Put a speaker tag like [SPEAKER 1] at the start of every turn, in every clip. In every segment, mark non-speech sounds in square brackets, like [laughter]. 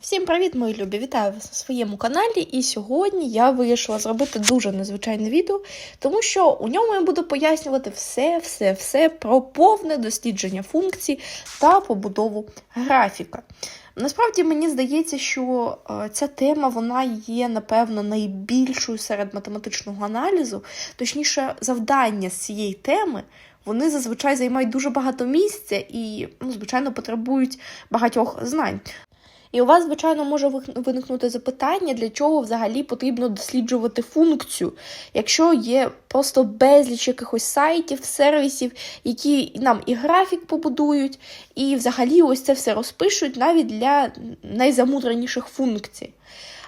[SPEAKER 1] Всім привіт, мої любі! Вітаю вас на своєму каналі. І сьогодні я вирішила зробити дуже незвичайне відео, тому що у ньому я буду пояснювати все, все, все про повне дослідження функцій та побудову графіка. Насправді мені здається, що е, ця тема вона є, напевно, найбільшою серед математичного аналізу, точніше, завдання з цієї теми. Вони зазвичай займають дуже багато місця і, ну, звичайно, потребують багатьох знань. І у вас, звичайно, може виникнути запитання, для чого взагалі потрібно досліджувати функцію, якщо є просто безліч якихось сайтів, сервісів, які нам і графік побудують, і взагалі ось це все розпишуть навіть для найзамудреніших функцій.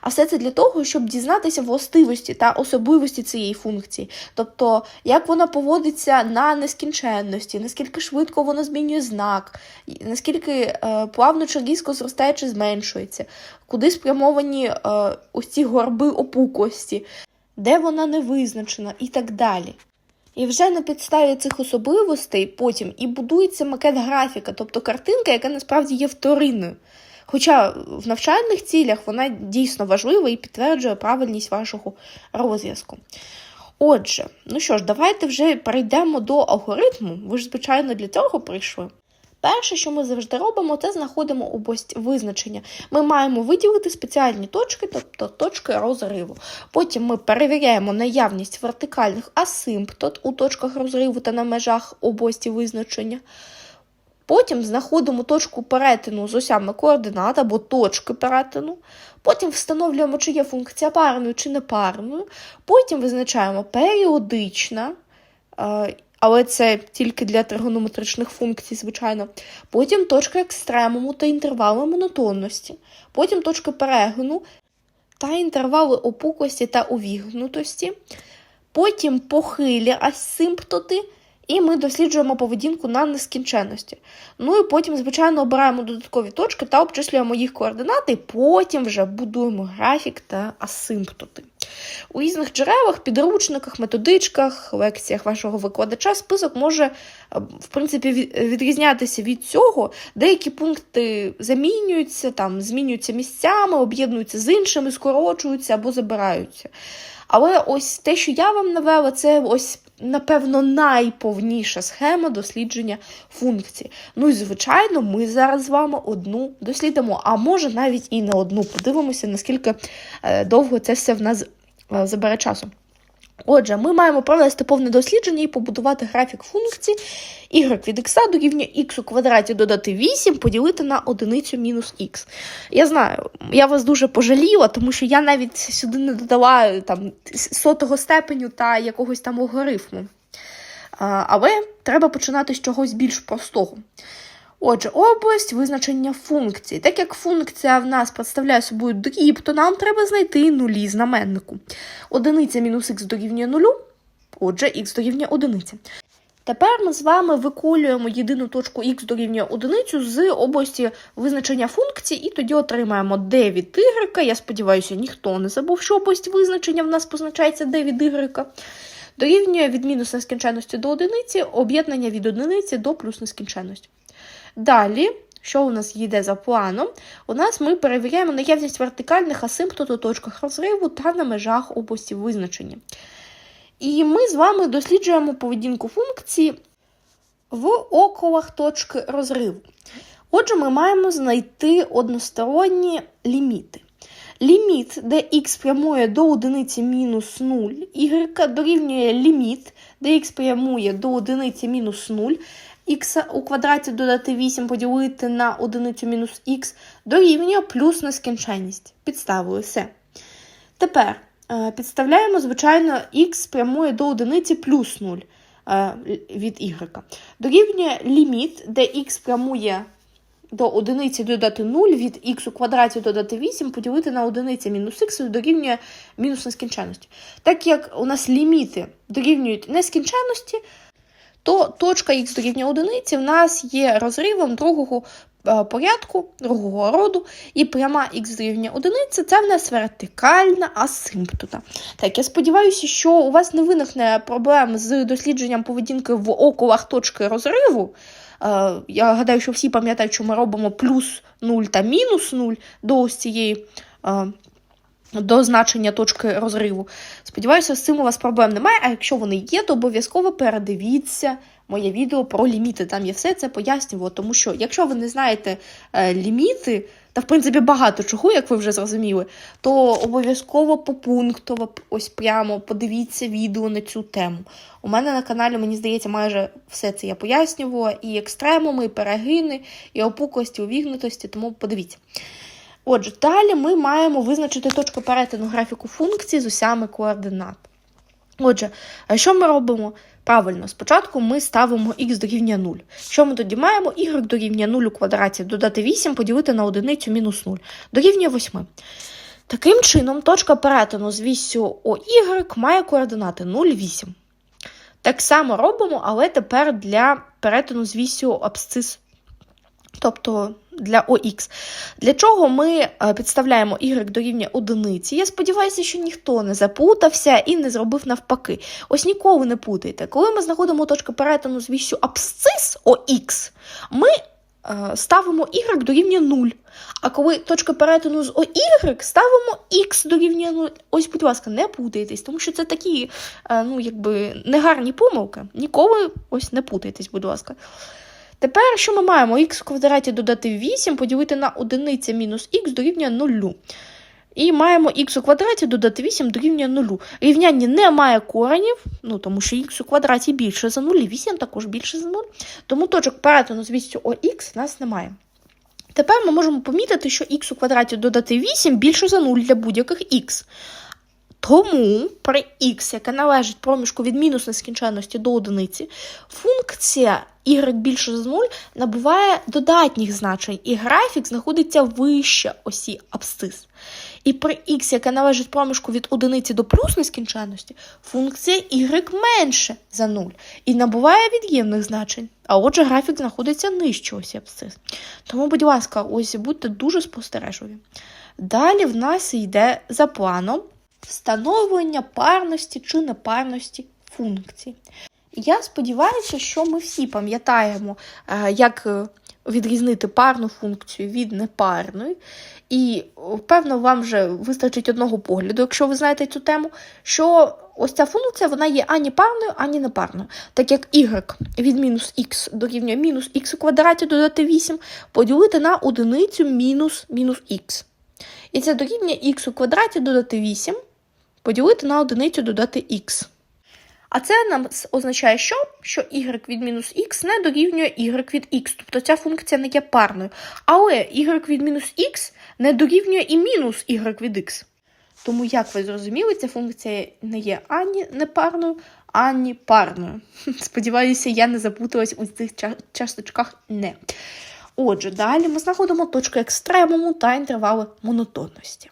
[SPEAKER 1] А все це для того, щоб дізнатися властивості та особливості цієї функції, тобто як вона поводиться на нескінченності, наскільки швидко вона змінює знак, наскільки е, плавно чи різко зростає чи зменшується, куди спрямовані е, ось ці горби опуклості, де вона не визначена і так далі. І вже на підставі цих особливостей потім і будується макет графіка, тобто картинка, яка насправді є вторинною. Хоча в навчальних цілях вона дійсно важлива і підтверджує правильність вашого розв'язку. Отже, ну що ж, давайте вже перейдемо до алгоритму. Ви ж, звичайно, для цього прийшли. Перше, що ми завжди робимо, це знаходимо область визначення. Ми маємо виділити спеціальні точки, тобто точки розриву. Потім ми перевіряємо наявність вертикальних асимптот у точках розриву та на межах області визначення. Потім знаходимо точку перетину з осями координат або точки перетину. Потім встановлюємо, чи є функція парною чи непарною. Потім визначаємо періодична, е, але це тільки для тригонометричних функцій, звичайно. Потім точка екстремуму та інтервали монотонності. Потім точка перегину та інтервали опуклості та увігнутості. Потім похилі асимптоти. І ми досліджуємо поведінку на нескінченності. Ну і потім, звичайно, обираємо додаткові точки та обчислюємо їх координати, потім вже будуємо графік та асимптоти. У різних джерелах, підручниках, методичках, лекціях вашого викладача список може, е, в принципі, від- відрізнятися від цього. Деякі пункти замінюються, там, змінюються місцями, об'єднуються з іншими, скорочуються або забираються. Але ось те, що я вам навела, це ось, напевно, найповніша схема дослідження функцій. Ну і звичайно, ми зараз з вами одну дослідимо, а може навіть і не одну. Подивимося, наскільки е, довго це все в нас е, забере часу. Отже, ми маємо провести повне дослідження і побудувати графік функції y від x дорівнює x у квадраті додати 8 поділити на одиницю мінус x. Я знаю, я вас дуже пожаліла, тому що я навіть сюди не додала там сотого степеню та якогось там алгоритму. Але треба починати з чогось більш простого. Отже, область визначення функції. Так як функція в нас представляє собою дріб, то нам треба знайти нулі знаменнику. Одиниця мінус х дорівнює нулю, отже, х дорівнює одиниці. Тепер ми з вами виколюємо єдину точку х дорівнює одиницю з області визначення функції, і тоді отримаємо d від y. Я сподіваюся, ніхто не забув, що область визначення в нас позначається d від y. Дорівнює від мінус нескінченності до одиниці, об'єднання від одиниці до плюс нескінченності. Далі, що у нас йде за планом? У нас ми перевіряємо наявність вертикальних асимптот у точках розриву та на межах області визначення. І ми з вами досліджуємо поведінку функції в околах точки розриву. Отже, ми маємо знайти односторонні ліміти. Ліміт, де х прямує до одиниці мінус 0, y дорівнює ліміт, де х прямує до одиниці мінус 0, х у квадраті додати 8 поділити на одиницю мінус х дорівнює плюс нескінченність. Підставили все. Тепер е, підставляємо, звичайно, х прямує до одиниці плюс 0 е, від y. Дорівнює ліміт, де х прямує до одиниці додати 0 від х у квадраті додати 8 поділити на одиниця мінус х дорівнює мінус нескінченності. Так як у нас ліміти дорівнюють нескінченності, то точка х дорівнює одиниці в нас є розривом другого е, порядку, другого роду, і пряма х дорівнює одиниці це в нас вертикальна асимптота. Так, я сподіваюся, що у вас не виникне проблем з дослідженням поведінки в околах точки розриву. Е, я гадаю, що всі пам'ятають, що ми робимо плюс 0 та мінус 0 до ось цієї. До значення точки розриву. Сподіваюся, з цим у вас проблем немає. А якщо вони є, то обов'язково передивіться моє відео про ліміти. Там я все це пояснювала, тому що якщо ви не знаєте е, ліміти, та в принципі багато чого, як ви вже зрозуміли, то обов'язково попунктово ось прямо подивіться відео на цю тему. У мене на каналі, мені здається, майже все це я пояснювала: і екстремуми, і перегини, і опуклості, увігнутості, тому подивіться. Отже, далі ми маємо визначити точку перетину графіку функції з усями координат. Отже, а що ми робимо? Правильно, спочатку ми ставимо х дорівнює 0. Що ми тоді маємо? y дорівнює 0 у квадраті додати 8, поділити на одиницю мінус 0. Дорівнює 8. Таким чином, точка перетину з вісю OY має координати 0, 8. Так само робимо, але тепер для перетину з вісю абсцис тобто для ОХ. Для чого ми е, підставляємо y дорівнює одиниці? Я сподіваюся, що ніхто не запутався і не зробив навпаки. Ось ніколи не путайте. Коли ми знаходимо точку перетину з вісю абсцис ОХ, ми е, ставимо y дорівнює 0. А коли точка перетину з OY, ставимо x дорівнює 0. Ось, будь ласка, не путайтесь, тому що це такі е, ну, якби, негарні помилки. Ніколи ось не путайтесь, будь ласка. Тепер, що ми маємо? х в квадраті додати 8, поділити на 1 мінус х дорівнює 0. І маємо х у квадраті додати 8 дорівнює 0. Рівняння не має коренів, ну, тому що х у квадраті більше за 0, і 8 також більше за 0. Тому точок перетину з вістю ОХ у нас немає. Тепер ми можемо помітити, що х у квадраті додати 8 більше за 0 для будь-яких х. Тому при х, яка належить проміжку від мінус нескінченності до одиниці, функція y більше за 0 набуває додатніх значень, і графік знаходиться вище осі абсцис. І при х, яка належить проміжку від одиниці до плюс нескінченності, функція y менше за 0 і набуває від'ємних значень. А отже, графік знаходиться нижче осі абсцис. Тому, будь ласка, ось будьте дуже спостережливі. Далі в нас йде за планом встановлення парності чи непарності функцій. Я сподіваюся, що ми всі пам'ятаємо, е, як е, відрізнити парну функцію від непарної. І, певно, вам вже вистачить одного погляду, якщо ви знаєте цю тему, що ось ця функція вона є ані парною, ані непарною. Так як y від мінус х дорівнює мінус х у квадраті додати 8, поділити на одиницю мінус мінус х. І це дорівнює х у квадраті додати 8 поділити на одиницю додати х. А це нам означає, що Що y від мінус х не дорівнює y від х, тобто ця функція не є парною. Але y від мінус х не дорівнює і мінус y від х. Тому, як ви зрозуміли, ця функція не є ані непарною, ані парною. [laughs] Сподіваюся, я не запуталась у цих часточках не. Отже, далі ми знаходимо точку екстремуму та інтервали монотонності.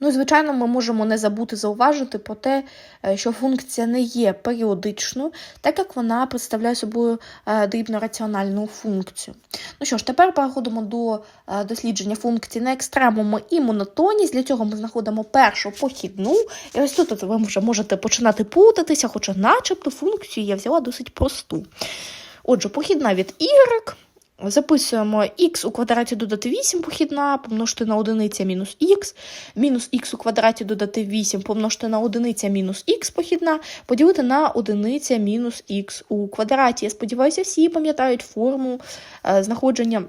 [SPEAKER 1] Ну, звичайно, ми можемо не забути зауважити про те, е, що функція не є періодичною, так як вона представляє собою е, дрібно-раціональну функцію. Ну що ж, тепер переходимо до е, дослідження функцій на екстремуму і монотоність. Для цього ми знаходимо першу похідну. І ось тут ви вже можете починати путатися, хоча, начебто, функцію я взяла досить просту. Отже, похідна від y. Записуємо х у квадраті додати 8 похідна, помножити на одиниця мінус х, мінус х у квадраті додати 8 помножити на одиниця мінус х похідна, поділити на одиниця мінус х у квадраті. Я сподіваюся, всі пам'ятають форму е, знаходження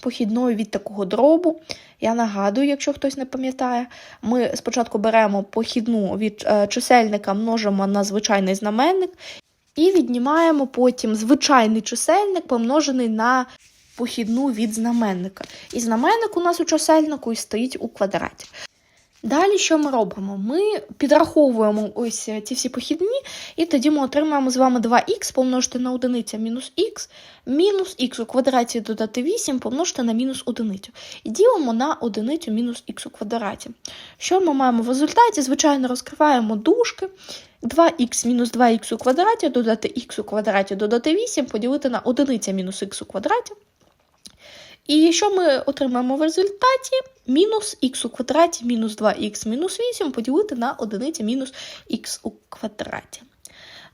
[SPEAKER 1] похідної від такого дробу. Я нагадую, якщо хтось не пам'ятає, ми спочатку беремо похідну від е, чисельника, множимо на звичайний знаменник. І віднімаємо потім звичайний чисельник, помножений на похідну від знаменника. І знаменник у нас у чисельнику і стоїть у квадраті. Далі що ми робимо? Ми підраховуємо ось ці всі похідні, і тоді ми отримаємо з вами 2х помножити на одиниця мінус х, мінус х у квадраті додати 8 помножити на мінус одиницю. І ділимо на одиницю мінус х у квадраті. Що ми маємо в результаті? Звичайно, розкриваємо дужки. 2х мінус 2х у квадраті додати х у квадраті додати 8, поділити на одиниця мінус х у квадраті. І що ми отримаємо в результаті? Мінус х у квадраті мінус 2х мінус 8 поділити на одиниця мінус х у квадраті.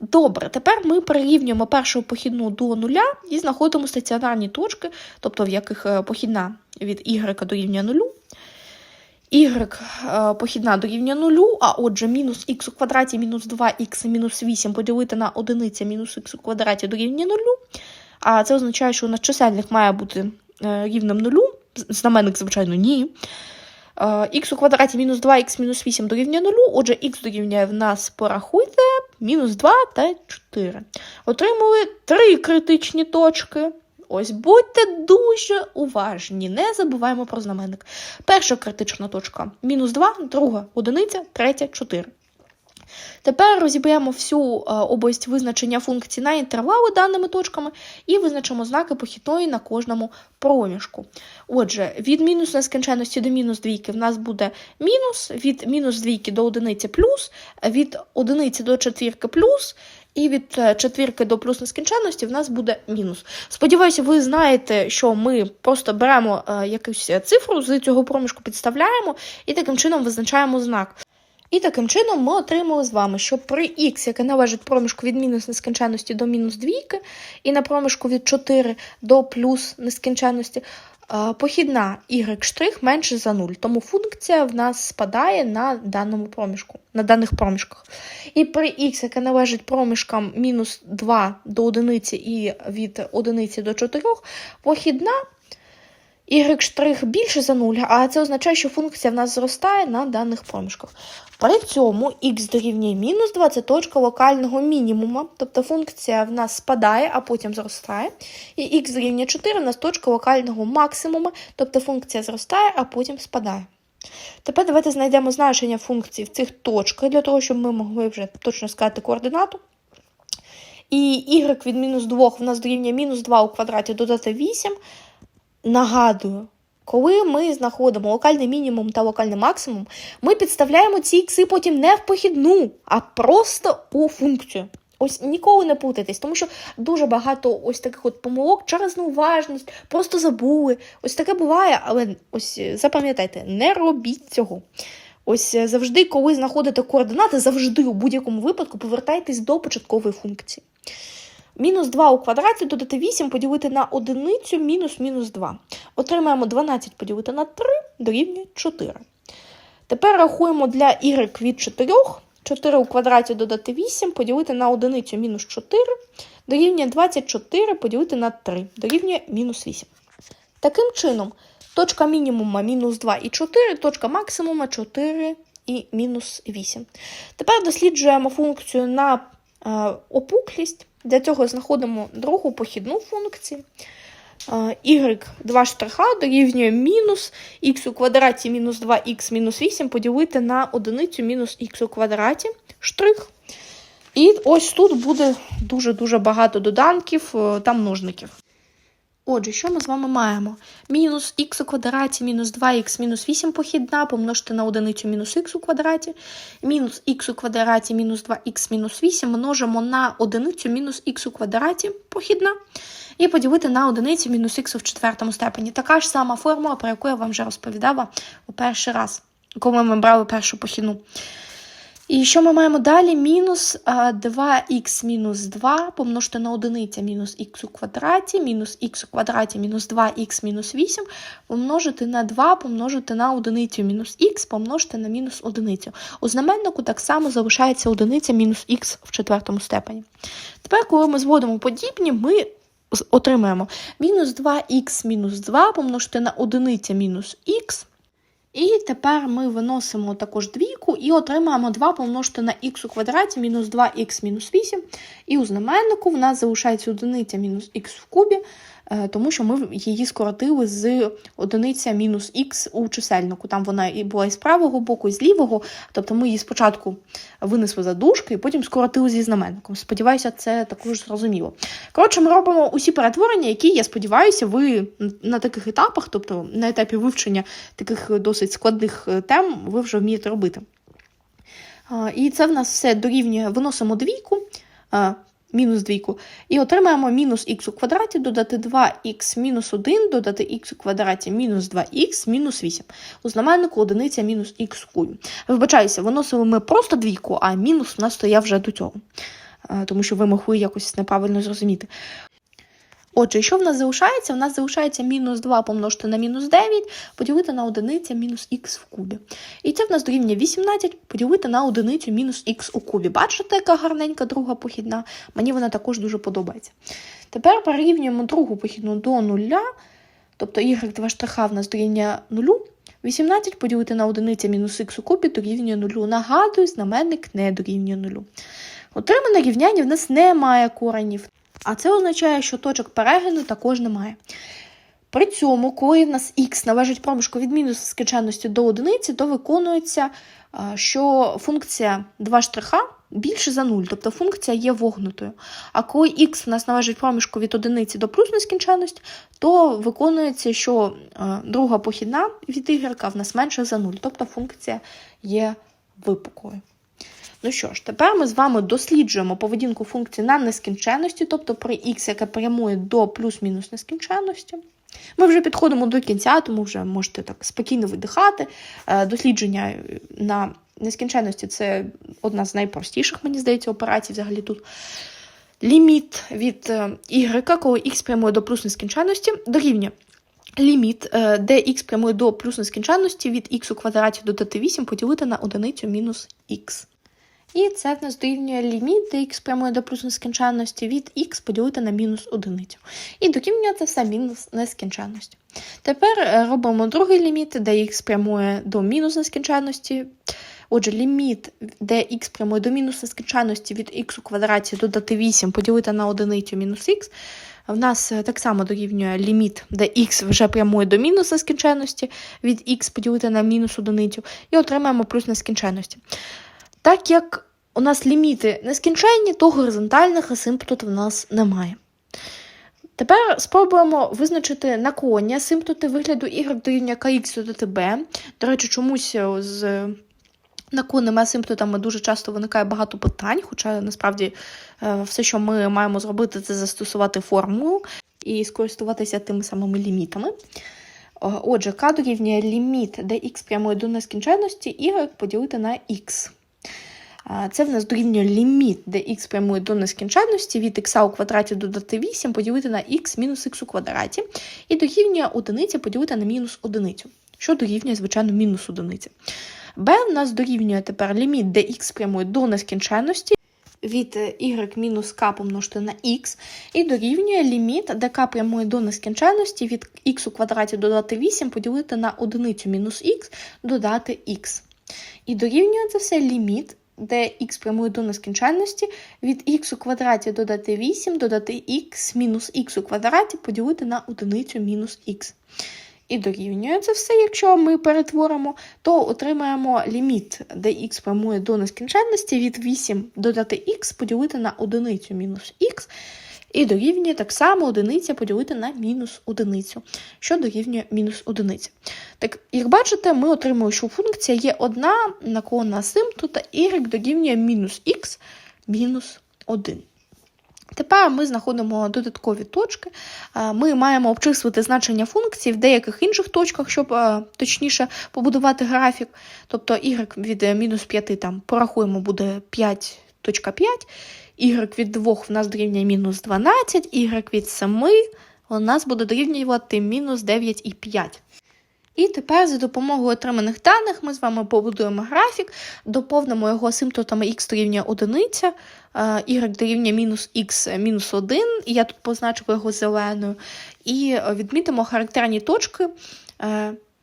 [SPEAKER 1] Добре, тепер ми перерівнюємо першу похідну до нуля і знаходимо стаціонарні точки, тобто в яких е, похідна від y дорівнює нулю. Y е, похідна дорівнює нулю, а отже, мінус х у квадраті мінус 2х мінус 8 поділити на одиниця мінус х у квадраті дорівнює нулю. А це означає, що у нас чисельник має бути е, рівним нулю. Знаменник, звичайно, ні. Е, х у квадраті мінус 2х мінус 8 дорівнює нулю, отже, х дорівнює в нас, порахуйте, мінус 2 та 4. Отримали три критичні точки. Ось будьте дуже уважні, не забуваємо про знаменник. Перша критична точка мінус 2, друга одиниця, третя 4. Тепер розіб'ємо всю е, область визначення функцій на інтервали даними точками і визначимо знаки похідної на кожному проміжку. Отже, від мінус нескінченності до мінус двійки в нас буде мінус, від мінус двійки до одиниці плюс, від одиниці до четвірки плюс, і від е, четвірки до плюс нескінченності в нас буде мінус. Сподіваюся, ви знаєте, що ми просто беремо е, якусь цифру з цього проміжку, підставляємо і таким чином визначаємо знак. І таким чином ми отримали з вами, що при х, яке належить проміжку від мінус нескінченності до мінус двійки, і на проміжку від 4 до плюс нескінченності, е, похідна y' менше за 0. Тому функція в нас спадає на даному проміжку, на даних проміжках. І при х, яке належить проміжкам мінус 2 до одиниці і від одиниці до 4, похідна y' більше за 0, а це означає, що функція в нас зростає на даних проміжках. При цьому х дорівнює мінус 2 це точка локального мінімума, тобто функція в нас спадає, а потім зростає. І х дорівнює 4 в нас точка локального максимума, тобто функція зростає, а потім спадає. Тепер давайте знайдемо значення функцій в цих точках, для того, щоб ми могли вже точно сказати координату. І y від мінус 2 в нас дорівнює мінус 2 у квадраті додати 8. Нагадую, коли ми знаходимо локальний мінімум та локальний максимум, ми підставляємо ці ікси потім не в похідну, а просто у функцію. Ось ніколи не путайтесь, тому що дуже багато ось таких от помилок через неуважність, просто забули. Ось таке буває, але ось е, запам'ятайте, не робіть цього. Ось е, завжди, коли знаходите координати, завжди у будь-якому випадку повертайтесь до початкової функції. Мінус 2 у квадраті додати 8 поділити на одиницю мінус мінус 2. Отримаємо 12 поділити на 3 дорівнює 4. Тепер рахуємо для y від 4. 4 у квадраті додати 8 поділити на одиницю мінус 4 дорівнює 24 поділити на 3 дорівнює мінус 8. Таким чином, точка мінімума мінус 2 і 4, точка максимума 4 і мінус 8. Тепер досліджуємо функцію на е, опуклість. Для цього знаходимо другу похідну функцію. Е, y 2 штриха дорівнює мінус х у квадраті мінус 2х мінус 8 поділити на одиницю мінус х у квадраті штрих. І ось тут буде дуже-дуже багато доданків е, та множників. Отже, що ми з вами маємо? Мінус х у квадраті, мінус 2х, мінус 8 похідна, помножити на одиницю мінус х у квадраті, мінус х у квадраті, мінус 2х, мінус 8 множимо на одиницю мінус х у квадраті похідна, і поділити на одиницю мінус х в четвертому степені. Така ж сама формула, про яку я вам вже розповідала у перший раз, коли ми брали першу похідну. І що ми маємо далі? Мінус 2х мінус 2 помножити на одиниця мінус х у квадраті, мінус х у квадраті мінус 2х мінус 8 помножити на 2 помножити на одиницю мінус х помножити на мінус одиницю. У знаменнику так само залишається одиниця мінус х в четвертому степені. Тепер, коли ми зводимо подібні, ми отримаємо мінус 2х мінус 2 помножити на одиниця мінус х. І тепер ми виносимо також двійку і отримаємо 2 помножити на х у квадраті мінус 2х мінус 8. І у знаменнику в нас залишається одиниця мінус х в кубі, тому що ми її скоротили з одиниця мінус х у чисельнику. Там вона і була і з правого боку, і з лівого. Тобто ми її спочатку винесли за дужки, і потім скоротили зі знаменником. Сподіваюся, це також зрозуміло. Коротше, ми робимо усі перетворення, які, я сподіваюся, ви на таких етапах, тобто на етапі вивчення таких досить складних е, тем, ви вже вмієте робити. І це в нас все дорівнює, виносимо двійку, мінус двійку, і отримаємо мінус х у квадраті, додати 2х мінус 1, додати х у квадраті мінус 2х мінус 8. У знаменнику одиниця мінус х у кубі. Вибачаюся, виносили ми просто двійку, а мінус у нас стояв вже до цього. е, тому що ви якось неправильно зрозуміти. Отже, що в нас залишається? В нас залишається мінус 2 помножити на мінус 9, поділити на одиниця мінус х в кубі. І це в нас дорівнює 18 поділити на одиницю мінус х у кубі. Бачите, яка гарненька друга похідна? Мені вона також дуже подобається. Тепер перерівнюємо другу похідну до нуля, тобто y 2 штриха в нас дорівнює 0. 18 поділити на одиниця мінус х у кубі дорівнює 0. Нагадую, знаменник не дорівнює 0. Отримане рівняння в нас немає коренів. А це означає, що точок перегину також немає. При цьому, коли в нас х належить проміжку від мінус скінченності до одиниці, то виконується, що функція 2 штриха більше за 0, тобто функція є вогнутою. А коли х в нас належить проміжку від одиниці до плюс нескінченності, то виконується, що друга похідна від y в нас менше за 0, тобто функція є випуклою. Ну що ж, тепер ми з вами досліджуємо поведінку функції на нескінченності, тобто при х, яке прямує до плюс-мінус нескінченності. Ми вже підходимо до кінця, тому вже можете так спокійно видихати. Дослідження на нескінченності це одна з найпростіших, мені здається, операцій взагалі тут. Ліміт від y, коли х прямує до плюс нескінченності, дорівнює ліміт, де х прямує до плюс нескінченності від х у квадраті до додати 8 поділити на одиницю мінус х. І це в нас дорівнює ліміт, де х прямує до плюс нескінченності від х поділити на мінус одиницю. І дорівнює це все мінус нескінченності. Тепер робимо другий ліміт, де х прямує до мінус нескінченності. Отже, ліміт, де х прямує до мінус нескінченності від х у квадраті додати 8 поділити на одиницю мінус х. В нас так само дорівнює ліміт, де х вже прямує до мінус нескінченності від х поділити на мінус одиницю, і отримаємо плюс нескінченності. Так як у нас ліміти нескінченні, то горизонтальних асимптот в нас немає. Тепер спробуємо визначити наклоння асимптоти вигляду y дорівнює kx додати b. До речі, чомусь з наклонними асимптотами дуже часто виникає багато питань, хоча насправді все, що ми маємо зробити, це застосувати формулу і скористуватися тими самими лімітами. Отже, k дорівнює ліміт, де х прямує до нескінченності, y поділити на x. Це в нас дорівнює ліміт, де х прямує до нескінченності від х у квадраті додати 8 поділити на х мінус х у квадраті. І дорівнює одиниця поділити на мінус одиницю, що дорівнює, звичайно, мінус одиниці. b в нас дорівнює тепер ліміт, де х прямує до нескінченності від y мінус k помножити на х, і дорівнює ліміт, де k прямує до нескінченності від х у квадраті додати 8 поділити на одиницю мінус х додати х. І дорівнює це все ліміт, де х прямує до нескінченності, від х у квадраті додати 8, додати х мінус х у квадраті поділити на одиницю мінус х. І дорівнює це все, якщо ми перетворимо, то отримаємо ліміт, де х прямує до нескінченності, від 8 додати х поділити на одиницю мінус х. І дорівнює так само одиниця поділити на мінус одиницю, що дорівнює мінус одиниця. Так, як бачите, ми отримали, що функція є одна наклонна асимптота y дорівнює мінус х мінус 1. Тепер ми знаходимо додаткові точки. Ми маємо обчислити значення функції в деяких інших точках, щоб точніше побудувати графік. Тобто y від мінус 5 там порахуємо, буде 5.5 y від 2 в нас дорівнює мінус 12, y від 7 у нас буде дорівнювати мінус 9,5. І тепер за допомогою отриманих даних ми з вами побудуємо графік, доповнимо його асимптотами x дорівнює 1, y дорівнює мінус х мінус 1, і я тут позначила його зеленою, і відмітимо характерні точки.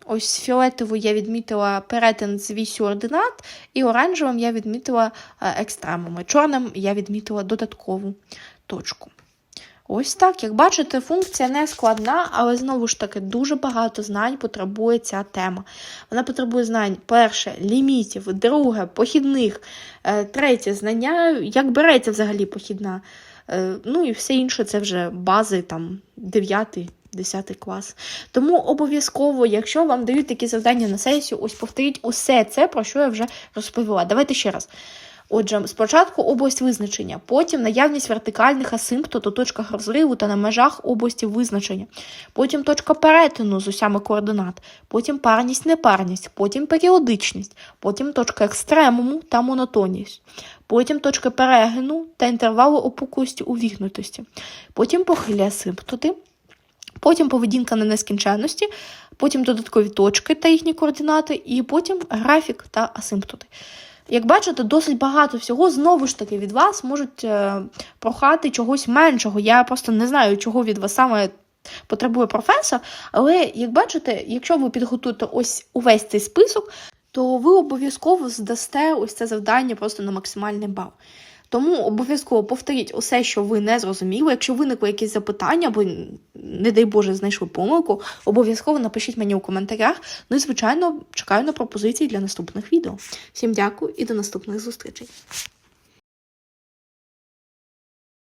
[SPEAKER 1] Ось фіолетову я відмітила перетин з вісю ординат, і оранжевим я відмітила екстремуми. Чорним я відмітила додаткову точку. Ось так, як бачите, функція не складна, але знову ж таки дуже багато знань потребує ця тема. Вона потребує знань, перше, лімітів, друге, похідних, третє знання, як береться взагалі похідна. Ну і все інше це вже бази там 9 10 клас. Тому обов'язково, якщо вам дають такі завдання на сесію, ось повторіть усе це, про що я вже розповіла. Давайте ще раз. Отже, спочатку область визначення, потім наявність вертикальних асимптот у точках розриву та на межах області визначення, потім точка перетину з усями координат, потім парність, непарність, потім періодичність, потім точка екстремуму та монотонність, потім точки перегину та інтервали опуклості увігнутості, потім похилі асимптоти, потім поведінка на нескінченності, потім додаткові точки та їхні координати, і потім графік та асимптоти. Як бачите, досить багато всього знову ж таки від вас можуть е, прохати чогось меншого. Я просто не знаю, чого від вас саме потребує професор. Але як бачите, якщо ви підготуєте ось увесь цей список, то ви обов'язково здасте ось це завдання просто на максимальний бал. Тому обов'язково повторіть усе, що ви не зрозуміли. Якщо виникло якісь запитання, або, не дай Боже, знайшли помилку, обов'язково напишіть мені у коментарях. Ну і, звичайно, чекаю на пропозиції для наступних відео. Всім дякую і до наступних зустрічей.